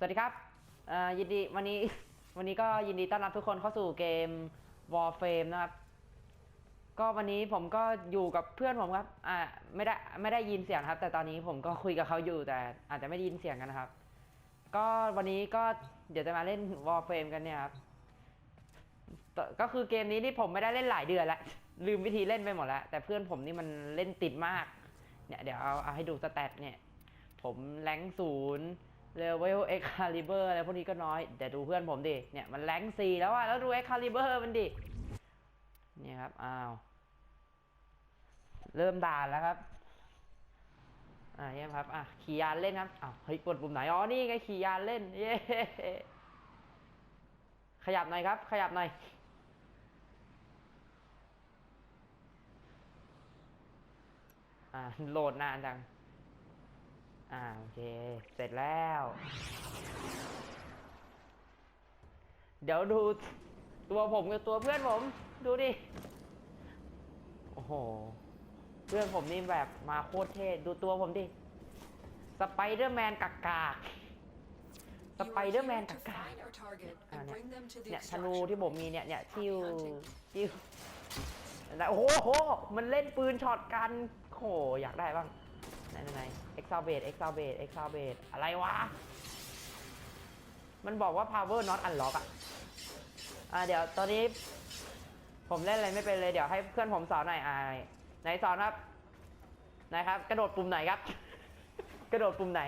สวัสดีครับยินดีวันนี้วันนี้ก็ยินดีต้อนรับทุกคนเข้าสู่เกม Warframe นะครับ ก็วันนี้ผมก็อยู่กับเพื่อนผมครับ อ่าไม่ได้ไม่ได้ยินเสียงครับ แต่ตอนนี้ผมก็คุยกับเขาอยู่แต่อาจจะไม่ได้ยินเสียงกันนะครับ ก็วันนี้ก็เดี๋ยวจะมาเล่น Warframe กันเนี่ยครับ ก็คือเกมนี้ที่ผมไม่ได้เล่นหลายเดือนแล้วลืมวิธีเล่นไปหมดแล้ว แต่เพื่อนผมนี่มันเล่นติดมาก เนี่ยเดี๋ยวเอาเอาให้ดูสแตทเนี่ย ผมแรงศูนย์ เลเวลเอ็กคาลิเบอร์อะไรพวกนี้ก็น้อย แต่ดูเพื่อนผมดิ เนี่ยมันแรงสี่แล้วอะแล้วดูเอ็กคาลิเบอร์มันดิเนี่ยครับ อ้าว เริ่มด่านแล้วครับ อ่าเยี่ยครับ อะ ขี่ยานเล่นครับ อ้าว เฮ้ย กดปุ่มไหน อ๋อ นี่ไง ขี่ยานเล่น เย้ขยับหน่อยครับ ขยับหน่อยอ่าโหลดนานจัง อ่าโอเค เสร็จแล้ว เดี๋ยวดูตัวผมกับตัวเพื่อนผม ดูดิ โอ้โห เพื่อนผมนี่แบบมาโคตรเท่ดูตัวผมดิ สไปเดอร์แมนกากาสไปเดอร์แมนกากาเนี่ยเนี่ยธนูที่ผมมีเนี่ยเนี่ยชิวชิวแล้วโอ้โห มันเล่นปืนช็อตกันโหอยากได้บ้าง นไหนไหนเอ็กซาเบตเอ็กซาเบตเอ็กซาเบตอะไรวะ มันบอกว่า power not unlock อะ อ่าเดี๋ยวตอนนี้ ผมเล่นอะไรไม่เป็นเลยเดี๋ยวให้เพื่อนผมสอนหน่อยอ่าไหนสอนครับ ไหนครับ กระโดดปุ่มไหนครับ กระโดดปุ่มไหน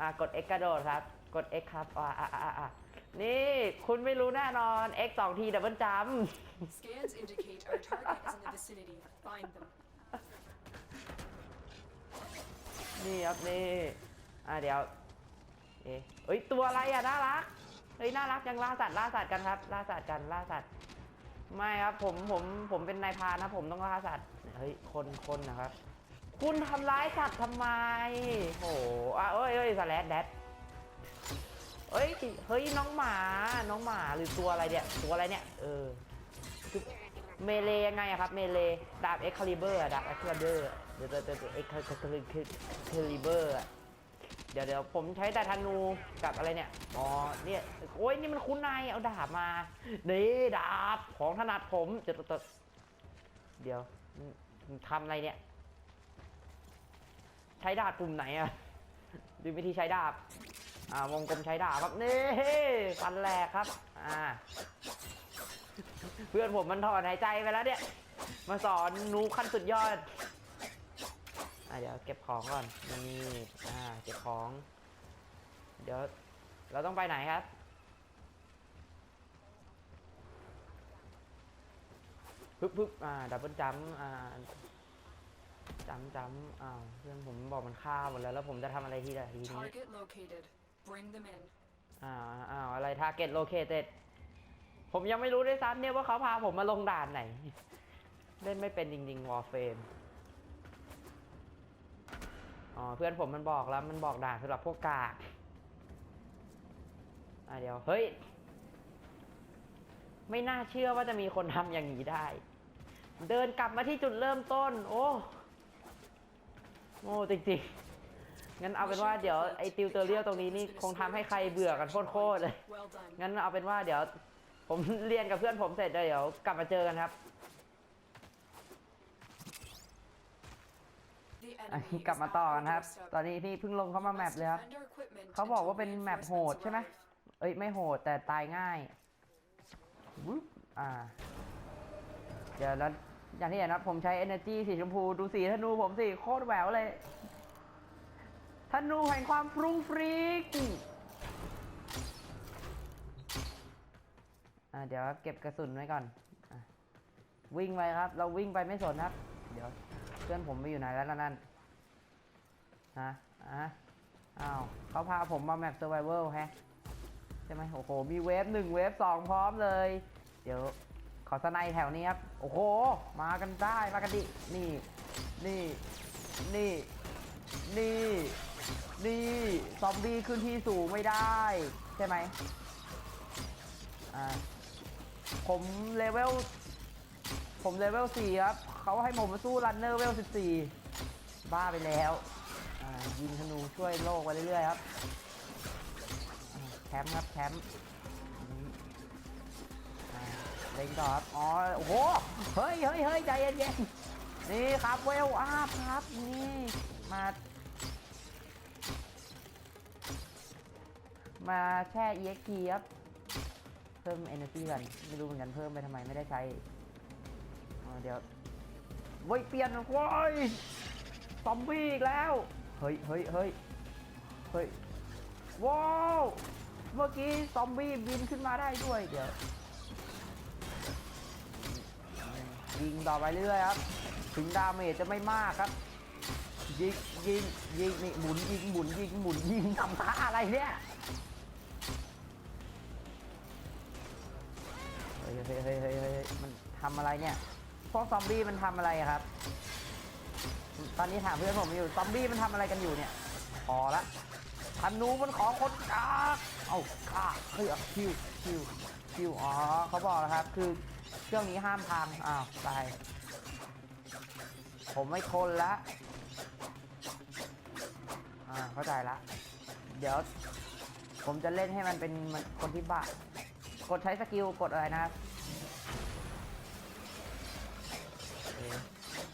อ่ากด X กระโดดครับ กด X ครับ อ่าอ่าอ่าอ่านี่คุณไม่รู้แน่นอน X 2ทีดับเบิลจัม Scans indicate our target is in the vicinity. Find them. นี่ครับนี่อ่าเดี๋ยวเอ๊ะเอ้ยตัวอะไรอะน่ารักเฮ้ยน่ารักยังล่าสัตว์ล่าสัตว์กันครับ ล่าสัตว์กันล่าสัตว์ไม่ครับผมผมผมเป็นนายพรานนะผมต้องล่าสัตว์เฮ้ยคนคนนะครับ คุณทำร้ายสัตว์ทำไมโอ้โหอะเอ้ยเอ้ยสแลดแดดเอ้ยเฮ้ยน้องหมาน้องหมาหรือตัวอะไรเนี่ยตัวอะไรเนี่ยเออคือเมเลยังไงอะครับเมเลดาบเอ็กคาลิเบอร์ดาบเอ็กคาลิเบอร์ เดี๋ยวเดี๋ยวเดี๋ยวเอ็กคาลิเบอร์อะเดี๋ยวเดี๋ยวผมใช้แต่ธนูกับอะไรเนี่ย อ๋อ เนี่ย โอ้ยนี่มันคุณนายเอาดาบมานี่ดาบของถนัดผมเดี๋ยวเดี๋ยวเดี๋ยวทำอะไรเนี่ย ใช้ดาบปุ่มไหนอะดูวิธีใช้ดาบ อ่าวงกลมใช้ดาบครับนี่ฟันแหลกครับ อ่า เพื่อนผมมันถอนหายใจไปแล้วเนี่ย มาสอนนูขั้นสุดยอด อ่าเดี๋ยวเก็บของก่อนนี่อ่าเก็บของ เดี๋ยวเราต้องไปไหนครับ ปึ๊บปึ๊บอ่า ดับเบิลจัมป์อ่าจำจำอ้าวเพื่อนผมบอกมันฆ่าหมดแล้ว แล้วผมจะทำอะไรทีละทีนี้ Target located. Bring them in. อ้าวอ้าวอะไร target located ผมยังไม่รู้ด้วยซ้ำเนี่ยว่าเขาพาผมมาลงด่านไหน เล่นไม่เป็นจริงๆ Warframe อ๋ อเพื่อนผมมันบอกแล้วมันบอกด่านสำหรับพวกกาอะเดี๋ยวเฮ้ย ไม่น่าเชื่อว่าจะมีคนทำอย่างนี้ได้ เดินกลับมาที่จุดเริ่มต้น โอ้โง่จริงๆ งั้นเอาเป็นว่าเดี๋ยวไอ้ติวเตอร์เรียลตรงนี้นี่คงทำให้ใครเบื่อกันโคตรๆเลย งั้นเอาเป็นว่าเดี๋ยว ผมเรียนกับเพื่อนผมเสร็จเดี๋ยวกลับมาเจอกันครับ อะ enemy กลับ is มาต่อกันครับ outpost up. ตอนนี้นี่เพิ่งลงเข้ามาแมป Must เลยครับ defend our equipment เขาบอกว่า until เป็นแมปโหด reinforcements ใช่ไหม arrive. เอ้ยไม่โหดแต่ตายง่ายวุ๊บอ่า เดี๋ยวแล้วอย่างที่เห็นนะครับผมใช้ energy สีชมพูดูสีธนูผมสิโคตรแหววเลยธนูแห่งความฟรุ้งฟริ้งอ่าเดี๋ยวเก็บกระสุนไว้ก่อนอะวิ่งไปครับ เราวิ่งไปไม่สนครับ เดี๋ยวเพื่อนผมไปอยู่ไหนแล้วล่ะนั่ นฮะอะอ้าวเขาพาผมมาแมป survival แฮะใช่ไหมโอ้โห มีเวฟหนึ่งเวฟสองพร้อมเลย เดี๋ยวขอสไนแถวนี้ครับ โอ้โห มากันได้มากันดิ นี่ นี่ นี่ นี่ นี่ซอมบี้ขึ้นที่สูงไม่ได้ ใช่ไหมอ่าผมเลเวล ผมเลเวลสี่ครับ เขาให้ผมมาสู้รันเนอร์เวลสิบสี่บ้าไปแล้ว ยิงธนูช่วยโลกไปเรื่อยๆครับแคมป์ครับแคมป์เล็งต่อครับอ๋อโอ้โหเฮ้ยเฮ้ยเฮ้ยใจเย็นๆนี่ครับเวลอัพครับนี่มามาแช่ EXP ครับเพิ่ม energy ก่อนไม่รู้เหมือนกันเพิ่มไปทำไมไม่ได้ใช้เดี๋ยวเว้ยเปลี่ยนโว้ยซอมบี้อีกแล้ว เฮ้ยเฮ้ยเฮ้ยเฮ้ยว้าวเมื่อกี้ซอมบี้บินขึ้นมาได้ด้วยเดี๋ยวยิงต่อไปเรื่อยครับ ถึงดาเมจจะไม่มากครับ ยิงยิงยิงนี่หมุนยิงหมุนยิงหมุนยิงทำท่าอะไรเนี่ยเฮ้ยเฮ้ยเฮ้ยเฮ้ยมันทำอะไรเนี่ยพวกซอมบี้มันทำอะไรครับ ตอนนี้ถามเพื่อนผมอยู่ซอมบี้มันทำอะไรกันอยู่เนี่ย พอละธนูมันของคนกากเอาฆ่าเฮ้ยคิวคิวคิวอ๋อเขาบอกแล้วครับ คือเครื่องนี้ห้ามพังอ้าวไปผมไม่ทนละอ่าเข้าใจละ เดี๋ยว ผมจะเล่นให้มันเป็นคนที่บ้ากดใช้สกิลกดอะไรนะครับ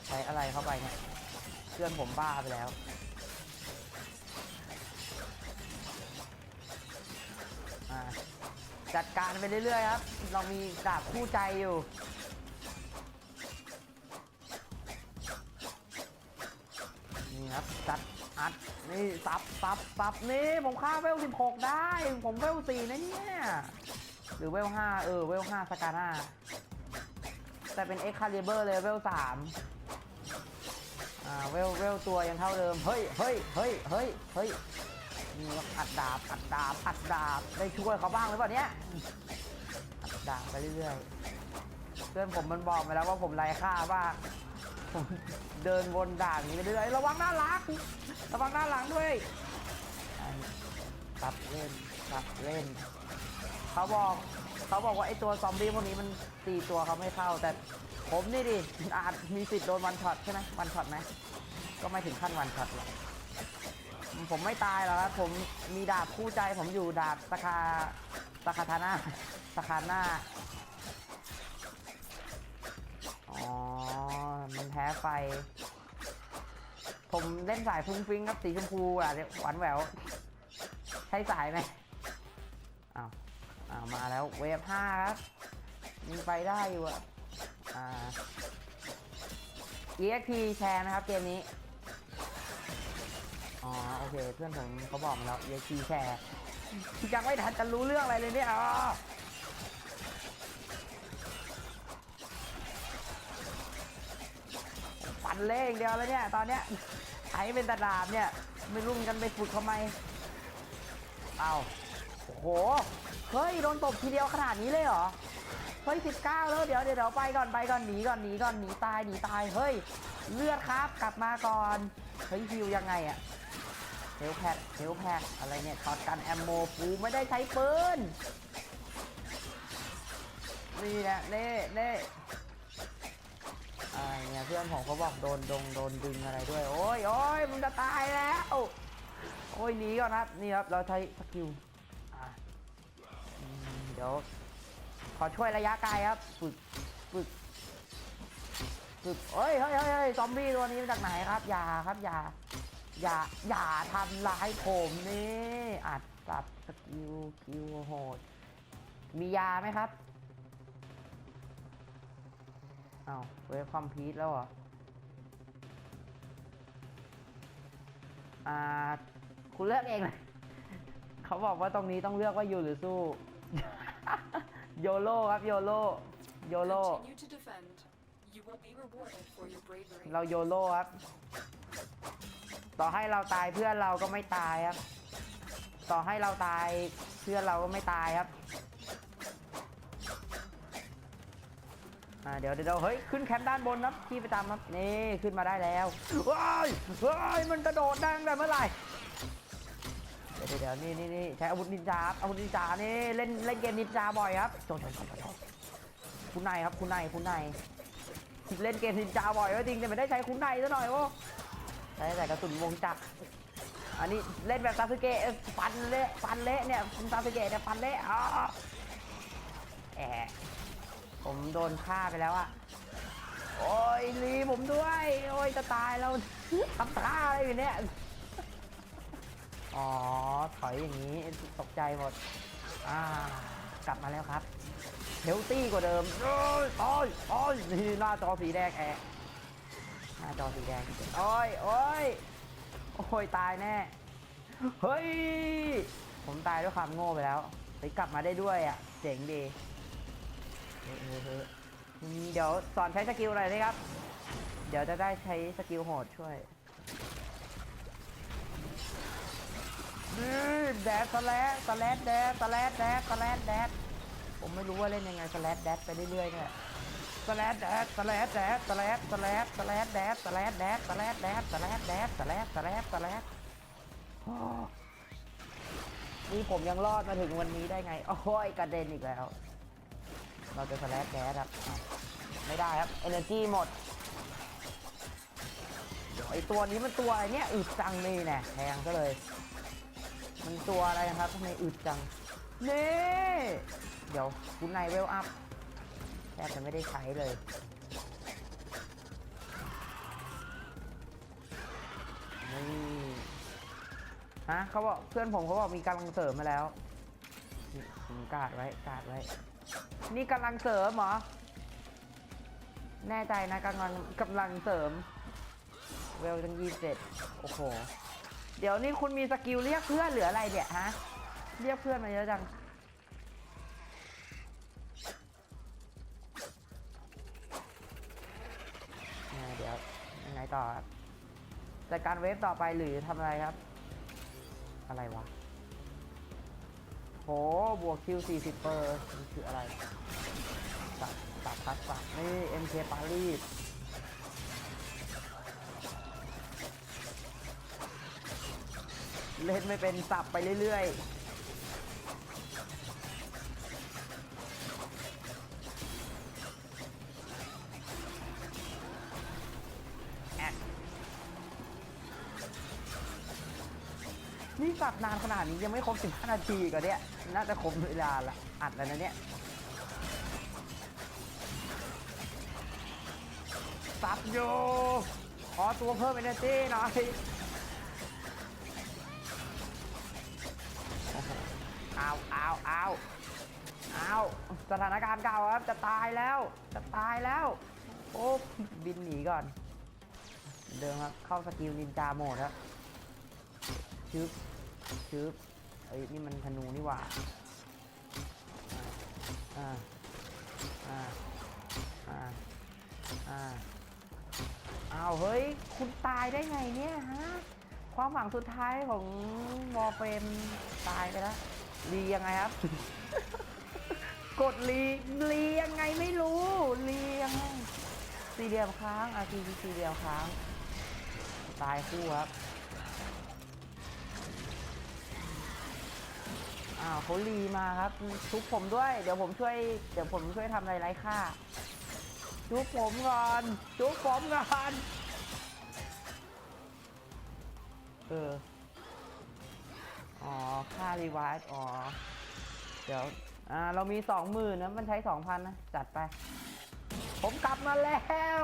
ใช้อะไรเข้าไปเนี่ย พื่อนผมบ้าไปแล้ว จัดการไปเรื่อยๆครับ เรามีดาบคู่ใจอยู่ นี่ครับจัดอัด นี่ซับซับซับนี่ ผมฆ่าเวล 16 ได้ ผมเวล 4 นะเนี่ย หรือเวล 5 เออ เวล 5 สกาน่าแต่เป็น X Caliber เลยเวล 3 อ่าเวลเวลตัวยังเท่าเดิม เฮ้ยเฮ้ยเฮ้ยเฮ้ยเฮ้ยนี่อัดดาบอัดดาบอัดดาบได้ช่วยเขาบ้างหรือเปล่าเนี่ยอัดดาบไปเรื่อยๆเพื่อนผมมันบอกไปแล้วว่าผมไร้ค่ามากผมเดินวนด่านนี้ไปเรื่อยระวังหน้าหลังระวังหน้าหลังด้วยตัดเล่นตัดเล่น เขาบอกเขาบอกว่าไอตัวซอมบี้พวกนี้มันตีตัวเขาไม่เข้าแต่ ผมนี่ดิอาจมีสิทธิ์โดนวันช็อตใช่ไหมวันช็อตไหมก็ไม่ถึงขั้นวันช็อตหรอกผมไม่ตายหรอกครับผมมีดาบคู่ใจผมอยู่ดาบสคาสคาทาน่าสคาน่าอ๋อ มันแพ้ไฟ ผมเล่นสายฟุ้งฟิ้งครับสีชมพูอะหวานแหวว ใช้สายไหมอ้าวอ้าวมาแล้วเวฟห้าครับมีไปได้อยู่อะ อ่า EXP แชร์นะครับเกมนี้ อ๋อโอเคเพื่อนผมเขาบอกมาแล้ว EXP แชร์ยังไม่ทันจะรู้เรื่องอะไรเลยเนี่ยอ๋อปั่นเล่งเดียวแล้วเนี่ย ตอนเนี้ยไอ้เป็นตาดาบเนี่ย ไม่รู้เหมือนกันไปฝึกทำไมเอาโอ้โห เฮ้ย โดนตบทีเดียวขนาดนี้เลยเหรอ ฮ้ยสิบเก้าแล้วเดี๋ยวเดี๋ยวไปก่อนไปก่อนหนีก่อนหนีก่อนหนีตายหนีตายเฮ้ยเลือดครับกลับมาก่อนเฮ้ยฮิวยังไงอะเฮลแพดเฮลแพดอะไรเนี่ยช็อตกันแอมโมฟูไม่ได้ใช้ปืนนี่แหละเน่เน่อ่าเนี่ยเพื่อนผมเขาบอกโดนดงโดนดึงอะไรด้วย โอ้ยโอ้ยมันจะตายแล้วโอ้ยหนีก่อนครับนี่ครับเราใช้สกิลเดี๋ยว ขอช่วยระยะไกลครับฝึกฝึกฝึกเฮ้ยเฮ้ยเฮ้ยซอมบี้ตัวนี้มาจากไหนครับ อย่าครับอย่าอย่าอย่าทำร้ายผมนี่อัดสับสกิลคิวโหด มียาไหมครับเอาเวฟคอมพีทแล้วเหรออ่าคุณเลือกเองเลยเขาบอกว่าตรงนี้ต้องเลือกว่าอยู่หรือสู้ โยโลครับโยโลโยโล Continue to defend. You will be rewarded for your bravery. เราโยโลครับ ต่อให้เราตายเพื่อนเราก็ไม่ตายครับ ต่อให้เราตายเพื่อนเราก็ไม่ตายครับอ่าเดี๋ยวเดี๋ยวเฮ้ยขึ้นแคมป์ด้านบนครับที่ประจำครับนี่ขึ้นมาได้แล้วว้ายว้ายมันกระโดดได้ตั้งแต่เมื่อไหร่ เดี๋ยวเดี๋ยวนี่นี่นี่ใช้อาวุธนินจาครับอาวุธนินจานี่เล่นเล่นเกมนินจาบ่อยครับโจโจโจโจคุณนายครับคุณนายคุณนายเล่นเกมนินจาบ่อยก็จริงแต่ไม่ได้ใช้คุณนายซะหน่อยโอ้ใช้แต่กระสุนวงจักรอันนี้เล่นแบบซาสึเกะฟันเละฟันเละเนี่ยคุณซาสึเกะเนี่ยฟันเละอ๋อแอะผมโดนฆ่าไปแล้วอะโอ้ยรีผมด้วย โอ้ยจะตายแล้วทำท่าอะไรอยู่เนี่ย อ๋อ ถอยอย่างนี้ตกใจหมด อ่า กลับมาแล้วครับเฮลตี้กว่าเดิมโอ้ยโอ้ยโอ้ยนี่หน้าจอสีแดงแอะหน้าจอสีแดงโอ้ยโอ้ยโอ้ยตายแน่ เฮ้ย ผมตายด้วยความโง่ไปแล้วไปกลับมาได้ด้วยอะ เจ๋งดีเออเออเอออืมเดี๋ยวสอนใช้สกิลหน่อยสิครับ เดี๋ยวจะได้ใช้สกิลโหดช่วยอืม แดดสแลดสแลดแดดสแลดแดดสแลดแดดผมไม่รู้ว่าเล่นยังไงสแลดแดดไปเรื่อยๆเนี่ยสแลดแดดสแลดแดดสแลดสแลดสแลดแดดสแลดแดดสแลดแดดสแลดแดดสแลดสแลดสแลดนี่ผมยังรอดมาถึงวันนี้ได้ไง โอ้ยกระเด็นอีกแล้ว เราจะสแลชแก๊สครับไม่ได้ครับ energy หมดเดี๋ยวไอตัวนี้มันตัวอะไรเนี่ยอึดจังนี่แน่แทงซะเลย มันตัวอะไรครับทำไมอึดจังนี่เดี๋ยวคุณนายเวลอัพแทบจะไม่ได้ใช้เลยนี่ฮะเขาบอกเพื่อนผมเขาบอกมีกำลังเสริมมาแล้วนี่ผมกาดไว้กาดไว้ นี่กำลังเสริมเหรอ แน่ใจนะกำลังกำลังเสริม เวลจังยี่สิบเจ็ดโอ้โห เดี๋ยวนี่คุณมีสกิลเรียกเพื่อนหรืออะไรเนี่ยฮะ เรียกเพื่อนมาเยอะจัง เดี๋ยวยังไงต่อครับจัดการเวฟต่อไปหรือทำอะไรครับ อะไรวะโหบวกคิว40เปอร์มันคืออะไรสับสับทักษะนี่ MK ปารีส เล่นไม่เป็นสับไปเรื่อยๆแอะนี่สับนานขนาดนี้ยังไม่ครบ 15 นาทีก็เนี่ย น่าจะครบเวลาละ อัดแล้วนะเนี่ยสับอยู่ขอตัวเพิ่มเอเนจีหน่อย เอาเอาเอาเอาสถานการณ์เก่าครับ จะตายแล้ว จะตายแล้ว โอ้บินหนีก่อน เดิมครับ เข้าสกิลนินจาโหมดครับชึบชึบเอ้ยนี่มันธนูนี่หว่า อ่า อ่า อ่า อ่าอ้าวเฮ้ย คุณตายได้ไงเนี่ยฮะ ความหวังสุดท้ายของวอลเฟรมตายไปแล้ว รียังไงครับ กดรีรียังไงไม่รู้รียังไงสี่เหลี่ยมค้างอาทีสี่เหลี่ยมค้าง ตายคู่ครับอ้าวเขารีมาครับทุบผมด้วย เดี๋ยวผมช่วย เดี๋ยวผมช่วยทำอะไรไร้ค่าจุ๊บผมก่อนจุ๊บผมก่อนเออ อ๋อ ค่ารีไวซ์อ๋อ เดี๋ยว อ่า เรามีสองหมื่นนะ มันใช้สองพันนะ จัดไป ผมกลับมาแล้ว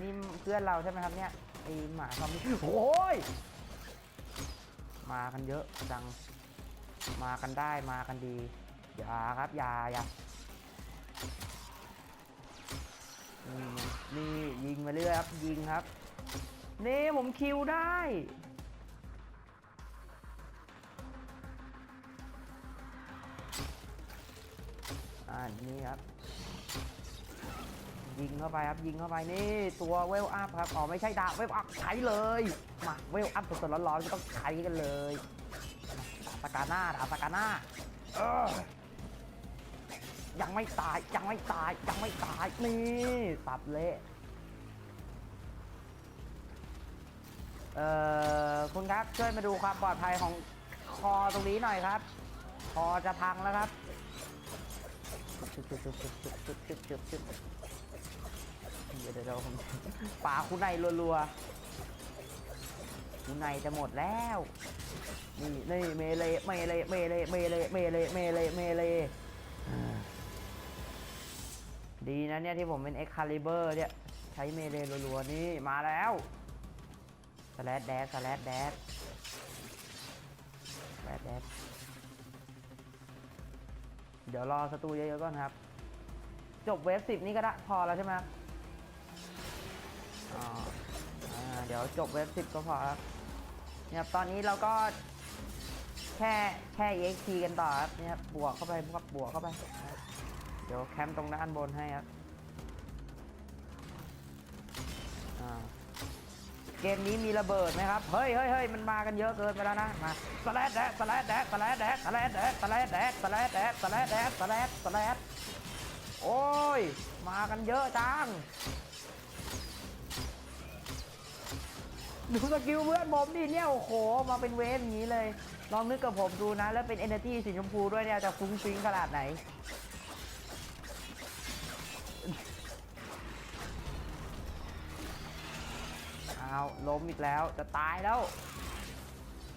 นี่เพื่อนเราใช่ไหมครับเนี่ยไอหมาซอมบี้โอ้ยมากันเยอะจัง มากันได้มากันดีอย่าครับอย่าอย่า เรื่อยครับ ยิงครับนี่ผมคิวได้ อ่านี่ครับ ยิงเข้าไปครับ ยิงเข้าไปนี่ตัวเวลอัพครับ อ๋อไม่ใช่ดาบเวลอัพใช้เลย มาเวลอัพสดๆร้อนๆก็ต้องใช้กันเลยดาสกาหน้าดาบสกาหน้าเออยังไม่ตายยังไม่ตายยังไม่ตายนี่สับเละ เอ่อคุณครับช่วยมาดูความปลอดภัยของคอตรงนี้หน่อยครับ คอจะพังแล้วครับเดี๋ยวเดี๋ยวผมป่าคุณในรัวๆคุณในจะหมดแล้วนี่นี่เมเลเมเลเมเลเมเลเมเลเมเลเมเลดีนะเนี่ยที่ผมเป็นเอ็กคาลิเบอร์เนี่ยใช้เมเลรัวๆนี่มาแล้ว สแลดแดดสแลดแดดสแลดแดดเดี๋ยวรอสตูเยอะๆก่อนครับ จบเวฟสิบนี่ก็ได้พอแล้วใช่ไหมครับเดี๋ยวจบเวฟสิบก็พอครับเนี่ยครับตอนนี้เราก็แค่แค่ EXP กันต่อครับเนี่ยครับบวกเข้าไปบวกบวกเข้าไป เดี๋ยวแคมป์ตรงด้านบนให้ครับอ่า เกมนี้มีระเบิดไหมครับ เฮ้ยเฮ้ยเฮ้ยมันมากันเยอะเกินไปแล้วนะ มาสแลดแดกสแลดแดกสแลดแดกสแลดแดกสแลดแดกสแลดแดกสแลดแดกสแลดสแลดโอ้ย มากันเยอะจัง ดูสกิลเพื่อนผมดิเนี่ย โอ้โห มาเป็นเวฟอย่างนี้เลย ลองนึกกับผมดูนะ แล้วเป็น Energy สีชมพูด้วยเนี่ย จะฟุ้งฟิ้งขนาดไหน เอาล้มอีกแล้วจะตายแล้ว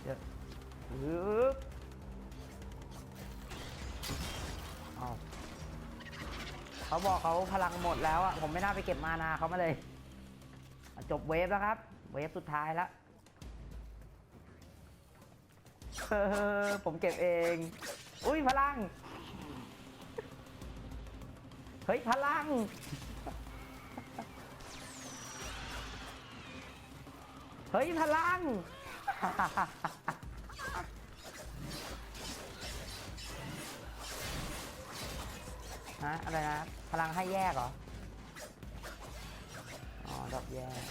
เดี๋ยวฮึบเอาเขาบอกเขาพลังหมดแล้วอะผมไม่น่าไปเก็บมานาเขามาเลย จบเวฟแล้วครับ เวฟสุดท้ายแล้วผมเก็บเอง อุ้ยพลัง เฮ้ยพลัง เฮ้ยพลัง ฮะอะไรนะ พลังให้แยกเหรอ อ๋อดอกแยก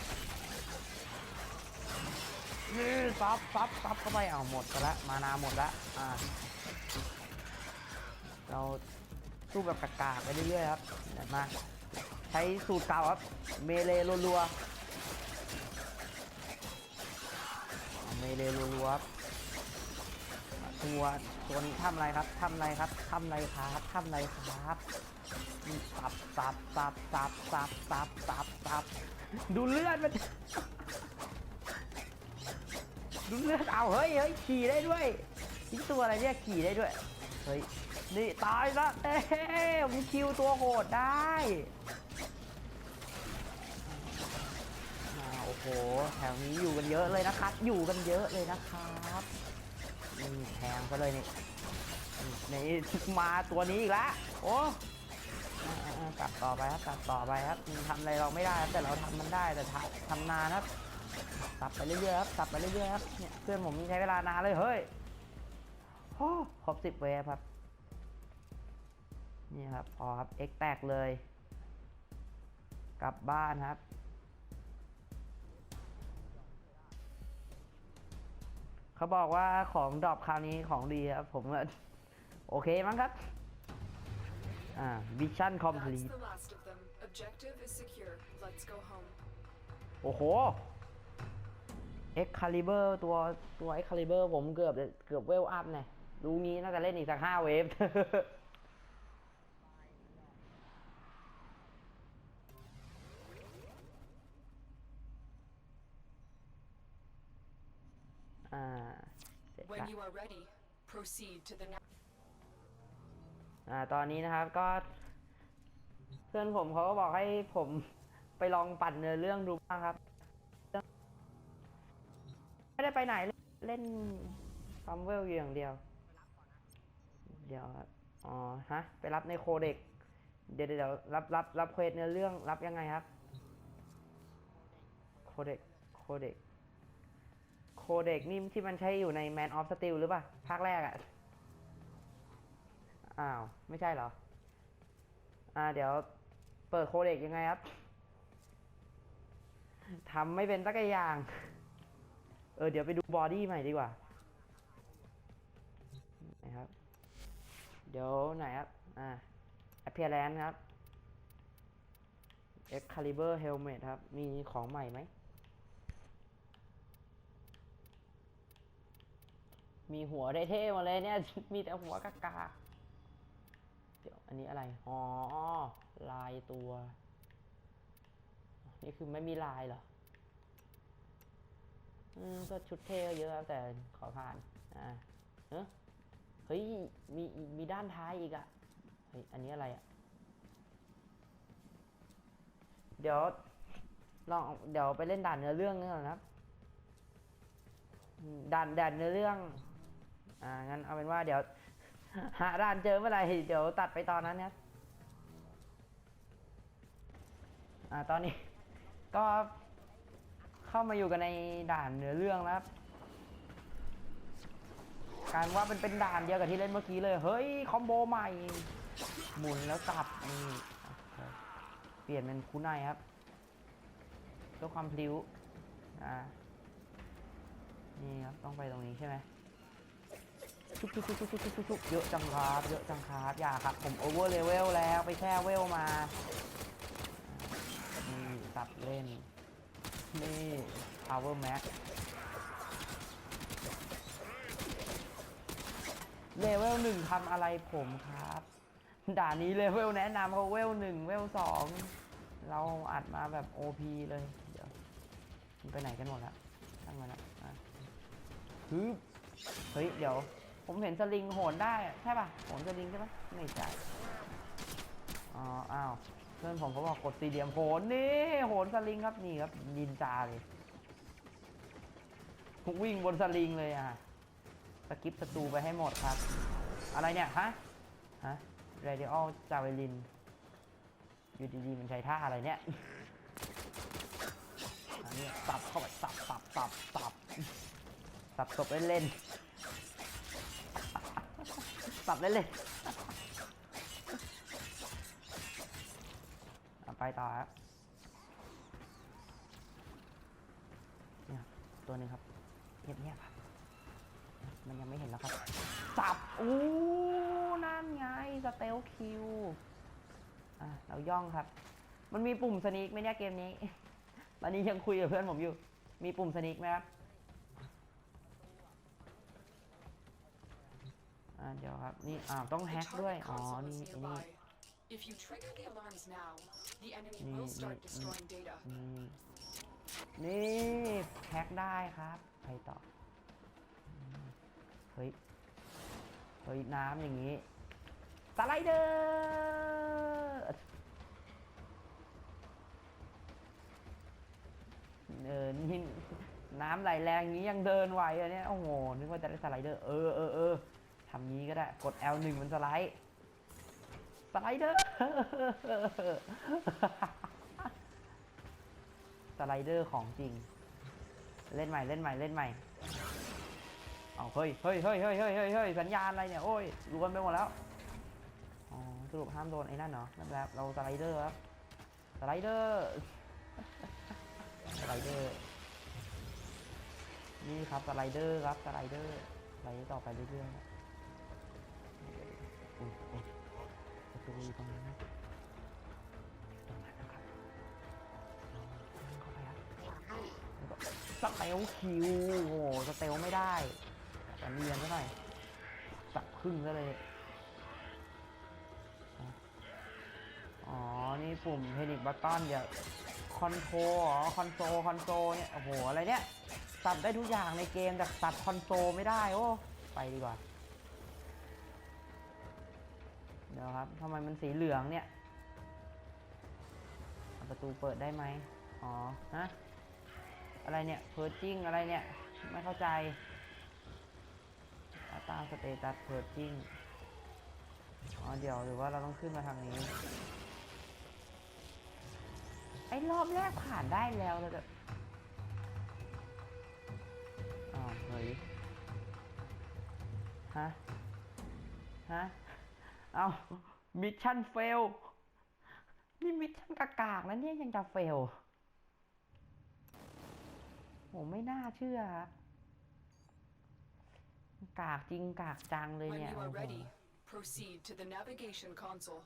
ยืดซับซับซับเข้าไปเอาหมดไปละมานาหมดละอ่าเราสู้แบบกากๆไปเรื่อยๆครับมาใช้สูตรเก่าครับ เมเลรัวๆ เอาเมเลรัวๆครับตัวตัวนี้ทำอะไรครับทำอะไรครับทำอะไรครับทำอะไรครับนี่สับสับสับสับสับสับสับสับดูเลือดมันดูเลือดเอาเฮ้ยเฮ้ยขี่ได้ด้วยนี่ตัวอะไรเนี่ยขี่ได้ด้วย เฮ้ย นี่ตายละเอ้ยผมคิวตัวโหดได้อ่าโอ้โหแถวนี้อยู่กันเยอะเลยนะครับ อยู่กันเยอะเลยนะครับนี่แทงซะเลยนี่นี่มาตัวนี้อีกแล้วโอ้กลับต่อไปครับกลับต่อไปครับทำอะไรเราไม่ได้ครับแต่เราทำมันได้แต่ทำทำนานครับสับไปเรื่อยๆครับสับไปเรื่อยๆครับเนี่ยเพื่อนผมใช้เวลานานเลยเฮ้ยโอ้ครบสิบเวฟครับนี่ครับพอครับ X แตกเลย กลับบ้านครับ เขาบอกว่าของดรอปคราวนี้ของดีครับ ผมก็โอเคมั้งครับ อ่าวิชั่นคอมพลี That's ท the last of them. Objective is secure. Let's go home. โอ้โห Excalibur ตัวตัว Excalibur ผมเกือบเกือบเวลอัพเนี่ยดูนี้น่าจะเล่นอีกสักห้าเวฟ อ่าเสร็จ When ละ you are ready, proceed to the next. อ่าตอนนี้นะครับก็ เพื่อนผมเขาก็บอกให้ผมไปลองปั่นเนื้อเรื่องดูบ้างครับ ไม่ได้ไปไหนเลยเล่นฟัมเวลอยู่อย่างเดียว เดี๋ยวครับอ๋อฮะ ไปรับในโคเด็กเดี๋ยวเดี๋ยวรับรับรับเควสเนื้อเรื่องรับยังไงครับ โคเด็กโคเด็กโคเด็กนี่ที่มันใช้อยู่ใน Man of Steel หรือเปล่า ภาคแรกอะอ้าว ไม่ใช่เหรอ อ่า เดี๋ยวเปิดโคเด็กยังไงครับทำไม่เป็นสักอย่าง เออ เดี๋ยวไปดูบอดี้ใหม่ดีกว่าไหนครับ เดี๋ยวไหนครับ อ่า appearance ครับ Excalibur helmet ครับ มีของใหม่ไหม มีหัวได้เท่หมาเลยเนี่ย มีแต่หัวกากาเดี๋ยวอันนี้อะไร อ๋อ ลายตัว นี่คือไม่มีลายเหรอ อืม ก็ชุดเท่เยอะครับแต่ขอผ่าน อ่าเออเฮ้ย มี มีด้านท้ายอีกอะเฮ้ย อันนี้อะไรอะเดี๋ยว ลอง เดี๋ยวไปเล่นด่านเนื้อเรื่องกันก่อนนะครับด่านด่านเนื้อเรื่อง อ่างั้นเอาเป็นว่าเดี๋ยว หาด่านเจอเมื่อไหร่เดี๋ยวตัดไปตอนนั้นนะครับอ่าตอนนี้ ก็เข้ามาอยู่กันในด่านเหนือเรื่องแล้วครับการว่ามันเป็นด่านเดียวกับที่เล่นเมื่อกี้เลย เฮ้ยคอมโบใหม่ หมุนแล้วกลับนี่เปลี่ยนเป็นคูไนครับเพื่อความพลิ้วอ่านี่ครับต้องไปตรงนี้ใช่ไหม ชุบชุบชุเยอะจังครับเยอะจังครับอย่าครับผมโอเวอร์เลเวลแล้วไปแช่เวลมานี่ตัดเล่น นี่ power max เลเวลหนึ่งทำอะไรผมครับ ด่านนี้เลเวลแนะนำเขาเวลหนึ่งเวลสองเราอัดมาแบบ OP เลย เดี๋ยวมันไปไหนกันหมดละตั้งมาละฮึเฮ้ย เดี๋ยว ผมเห็นสลิงโหนได้ใช่ป่ะโหนสลิงใช่ปะไม่ใช่อ๋ออ้าวเพื่อนผมเขาบอกกดสี่เหลี่ยมโหนนี่โหนสลิงครับนี่ครับนินจาเลยวิ่งบนสลิงเลยอะสกิปศัตรูไปให้หมดครับ อะไรเนี่ยฮะฮะ r a d i a l จาเวลินอยู่ดีๆมันใช้ท่าอะไรเนี่ยอันนี้สับเข้าไปสับสับสับสับสับศพเล่นๆ สับเล่นเอาไปต่อครับเนี่ยตัวหนึงครับเงียบๆครับ มันยังไม่เห็นแล้วครับ สับ อู้ นั่นไง สเตลคิว อะ เราย่องครับ มันมีปุ่มสนิกไหมเนี่ยเกมนี้ ตอนนี้ยังคุยกับเพื่อนผมอยู่ มีปุ่มสนิกไหมครับ อ่าเดี๋ยวครับนี่อ่าวต้อง The แฮ็กด้วย target อ๋อ console นี่ is นี่ nearby. If you trigger the alarms now, the enemy Mm, will start mm, destroying data. นี่นี่แฮ็กได้ครับไปต่ออืมเฮ้ยเฮ้ยน้ำอย่างนี้สไลเดอร์เออนี่น้ำไหลแรงอย่างนี้ยังเดินไหวอะเนี่ยโอ้โหนึกว่าจะได้สไลเดอร์เออเออเออทำงี้ก็ได้ กด L1 มันสไลด์ สไลเดอร์ สไลเดอร์ของจริง เล่นใหม่ เล่นใหม่ เล่นใหม่ เอาเฮ้ยเฮ้ยเฮ้ยเฮ้ยเฮ้ยเฮ้ยสัญญาณอะไรเนี่ย โอ้ยรวนไปหมดแล้ว อ๋อ สรุปห้ามโดนไอ้นั่นเนาะนั่นแหละเราสไลเดอร์ครับ สไลเดอร์ สไลเดอร์นี่ครับสไลเดอร์ครับสไลเดอร์สไลด์ต่อไปเรื่อยๆ ประตูอยู่ตรงนั้นนะตรงนั้นนะครับเราเดินเข้าไปครับแล้วก็สเตลคิวโอ้โหสเตลไม่ได้แต่เนียนซะหน่อยสับครึ่งซะเลยอ๋อ นี่ปุ่มเทนิกบัตตอนเดี๋ยวคอนโทรอ๋อคอนโซลคอนโซลเนี่ย โอ้โห อะไรเนี่ย สับได้ทุกอย่างในเกมแต่สับคอนโซลไม่ได้ โอ้ ไปดีกว่า เดี๋ยวครับทำไมมันสีเหลืองเนี่ย ประตูเปิดได้ไหมอ๋อฮะอะไรเนี่ยเพอร์จิ้งอะไรเนี่ย ไม่เข้าใจตาสเตตัสเพอร์จิ้งอ๋อเดี๋ยวหรือว่าเราต้องขึ้นมาทางนี้ ไอ้รอบแรกผ่านได้แล้วเราจะอ้าวเฮ้ยฮะ ฮะ เอามิชชั่นเฟล นี่มิชชั่นกากากๆแล้วเนี่ยยังจะเฟลโหไม่น่าเชื่อครับกากจริงกากจังเลย When เนี่ย you โอ้ are โห ready, proceed to the navigation console.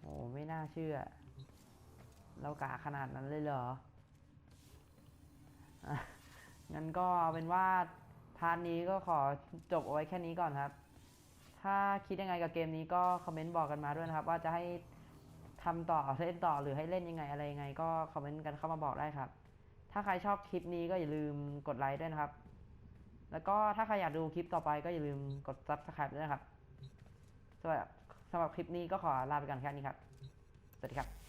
โอ้ไม่น่าเชื่อ เรากาขนาดนั้นเลยเหรออะงั้นก็เอาเป็นว่าพาร์ทนี้ก็ขอจบเอาไว้แค่นี้ก่อนครับ ถ้าคิดยังไงกับเกมนี้ก็คอมเมนต์บอกกันมาด้วยนะครับ ว่าจะให้ทำต่อเล่นต่อหรือให้เล่นยังไงอะไรยังไง ก็คอมเมนต์กันเข้ามาบอกได้ครับ ถ้าใครชอบคลิปนี้ก็อย่าลืมกดไลค์ด้วยนะครับ แล้วก็ถ้าใครอยากดูคลิปต่อไปก็อย่าลืมกด subscribe ด้วยนะครับสำหรับสำหรับคลิปนี้ก็ขอลาไปก่อนแค่นี้ครับ สวัสดีครับ